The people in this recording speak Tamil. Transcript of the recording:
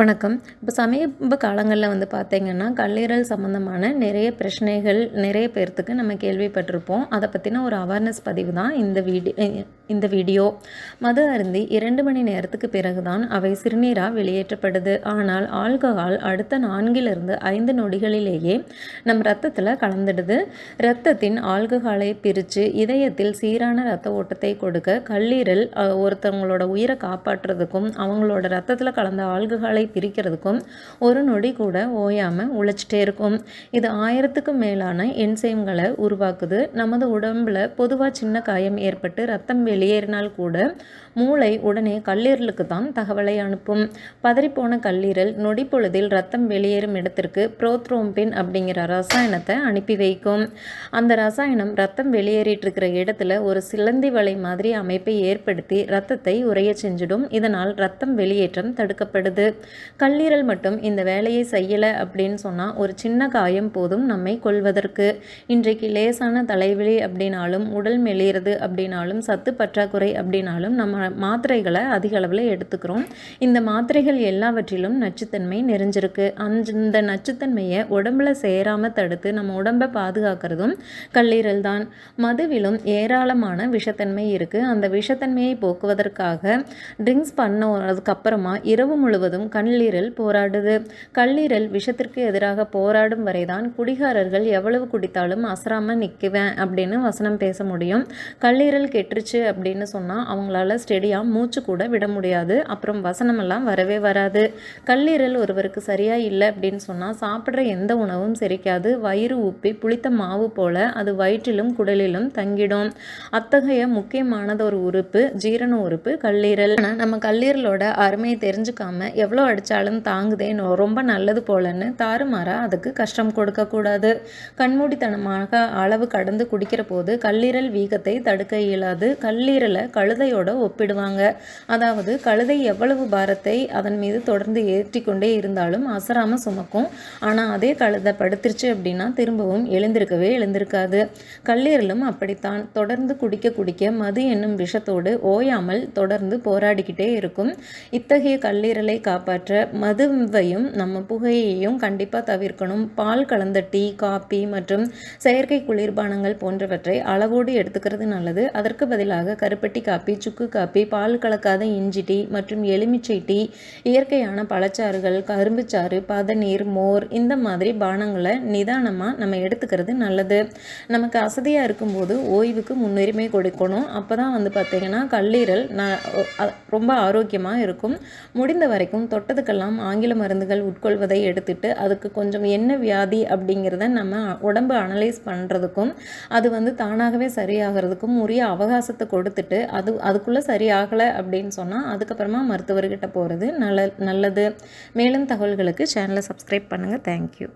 வணக்கம். இப்போ சமீப காலங்களில் வந்து பார்த்திங்கன்னா கல்லீரல் சம்மந்தமான நிறைய பிரச்சனைகள் நிறைய பேர்த்துக்கு நம்ம கேள்விப்பட்டிருப்போம். அதை பற்றின ஒரு அவேர்னஸ் பதிவு தான் இந்த வீடியோ இந்த வீடியோ. மது அருந்தி இரண்டு மணி நேரத்துக்கு பிறகு தான் அவை சிறுநீராக வெளியேற்றப்படுது. ஆனால் ஆல்கஹால் அடுத்த நான்கிலிருந்து ஐந்து நொடிகளிலேயே நம் ரத்தத்தில் கலந்துடுது. இரத்தத்தின் ஆல்கஹாலை பிரித்து இதயத்தில் சீரான ரத்த ஓட்டத்தை கொடுக்க கல்லீரல் ஒருத்தவங்களோட உயிரை காப்பாற்றுறதுக்கும் அவங்களோட ரத்தத்தில் கலந்த ஆல்கஹாலை பிரிக்கிறதுக்கும் ஒரு நொடி கூட ஓயாமல் உழைச்சிட்டே இருக்கும். இது ஆயிரத்துக்கும் மேலான என்சைம்களை உருவாக்குது. நமது உடம்பில் பொதுவாக சின்ன காயம் ஏற்பட்டு ரத்தம் வெளியேறினால் கூட மூளை உடனே கல்லீரலுக்கு தான் தகவலை அனுப்பும். பதறிப்போன கல்லீரல் நொடி பொழுதில் ரத்தம் வெளியேறும் இடத்திற்கு புரோத்ரோம்பின் அப்படிங்கிற ரசாயனத்தை அனுப்பி வைக்கும். அந்த ரசாயனம் ரத்தம் வெளியேறிட்டு இருக்கிற இடத்துல ஒரு சிலந்தி வலை மாதிரி அமைப்பை ஏற்படுத்தி ரத்தத்தை உறைய செஞ்சிடும். இதனால் ரத்தம் வெளியேற்றம் தடுக்கப்படுது. கல்லீரல் மட்டும் இந்த வேலையை செய்யலை அப்படின்னு சொன்னால் ஒரு சின்ன காயம் போதும் நம்மை கொள்வதற்கு இன்றைக்கு லேசான தலைவலி அப்படின்னாலும் உடல் மெலியிறது அப்படின்னாலும் சத்து பற்றாக்குறை அப்படின்னாலும் நம்ம மாத்திரைகளை அதிக அளவில் எடுத்துக்கிறோம். இந்த மாத்திரைகள் எல்லாவற்றிலும் நச்சுத்தன்மை நிறைஞ்சிருக்கு. அந்த நச்சுத்தன்மையை உடம்புல சேராமல் தடுத்து நம்ம உடம்பை பாதுகாக்கிறதும் கல்லீரல் தான். மதுவிலும் ஏராளமான விஷத்தன்மை இருக்குது அந்த விஷத்தன்மையை போக்குவதற்காக ட்ரிங்க்ஸ் பண்ணதுக்கப்புறமா இரவு முழுவதும் கல்லீரல் போராடுது. கல்லீரல் விஷத்திற்கு எதிராக போராடும் வரைதான் குடிகாரர்கள் எவ்வளவு குடித்தாலும் அசராமல் நிற்குவேன் அப்படின்னு வசனம் பேச முடியும். கல்லீரல் கெட்டுருச்சு அப்படின்னு சொன்னால் அவங்களால ஸ்டெடியாக மூச்சு கூட விட முடியாது. அப்புறம் வசனமெல்லாம் வரவே வராது. கல்லீரல் ஒருவருக்கு சரியாக இல்லை அப்படின்னு சொன்னால் சாப்பிட்ற எந்த உணவும் செரிக்காது. வயிறு உப்பி புளித்த மாவு போல அது வயிற்றிலும் குடலிலும் தங்கிடும். அத்தகைய முக்கியமானது ஒரு உறுப்பு ஜீரண உறுப்பு கல்லீரல். நம்ம கல்லீரலோட அருமையை தெரிஞ்சுக்காம எவ்வளோ அடித்தாலும் தாங்குதே ரொம்ப நல்லது போலன்னு தாறுமாறாக அதுக்கு கஷ்டம் கொடுக்கக்கூடாது கண்மூடித்தனமாக அளவு கடந்து குடிக்கிற போது கல்லீரல் வீக்கத்தை தடுக்க இயலாது. கல்லீரல் கழுதையோட ஒப்பிடுவாங்க. அதாவது கழுதை எவ்வளவு பாரத்தை அதன் மீது தொடர்ந்து ஏற்றி கொண்டே இருந்தாலும் அசராமல் சுமக்கும். ஆனால் அதே கழுதை படுத்துருச்சு அப்படின்னா திரும்பவும் எழுந்திருக்கவே எழுந்திருக்காது. கல்லீரலும் அப்படித்தான். தொடர்ந்து குடிக்க குடிக்க மது என்னும் விஷத்தோடு ஓயாமல் தொடர்ந்து போராடிக்கிட்டே இருக்கும். இத்தகைய கல்லீரலை காப்பாற்ற மதுவையும் நம்ம புகையையும் கண்டிப்பாக தவிர்க்கணும். பால் கலந்த டீ காப்பி மற்றும் செயற்கை குளிர்பானங்கள் போன்றவற்றை அளவோடு எடுத்துக்கிறது நல்லது. அதற்கு பதிலாக கருப்பட்டி காப்பி சுக்கு காப்பி பால் கலக்காத இஞ்சி டீ மற்றும் எலுமிச்சை டீ இயற்கையான பழச்சாறுகள் கரும்புச்சாறு பதநீர் மோர் இந்த மாதிரி பானங்களை நிதானமாக நம்ம எடுத்துக்கிறது நல்லது. நமக்கு அசதியாக இருக்கும்போது ஓய்வுக்கு முன்னுரிமை கொடுக்கணும். அப்போ தான் வந்து பார்த்திங்கன்னா கல்லீரல் ந ரொம்ப ஆரோக்கியமாக இருக்கும். முடிந்த வரைக்கும் தொட்டதுக்கெல்லாம் ஆங்கில மருந்துகள் உட்கொள்வதை எடுத்துட்டு அதுக்கு கொஞ்சம் என்ன வியாதி அப்படிங்கிறத நம்ம உடம்பு அனலைஸ் பண்ணுறதுக்கும் அது வந்து தானாகவே சரியாகிறதுக்கும் உரிய அவகாசத்தை கொடுத்துட்டு அது அதுக்குள்ளே சரி ஆகலை அப்படின்னு சொன்னால் அதுக்கப்புறமா மருத்துவர்கிட்ட போகிறது நல்ல நல்லது. மேலும் தகவல்களுக்கு சேனலை சப்ஸ்கிரைப் பண்ணுங்கள் தேங்க்யூ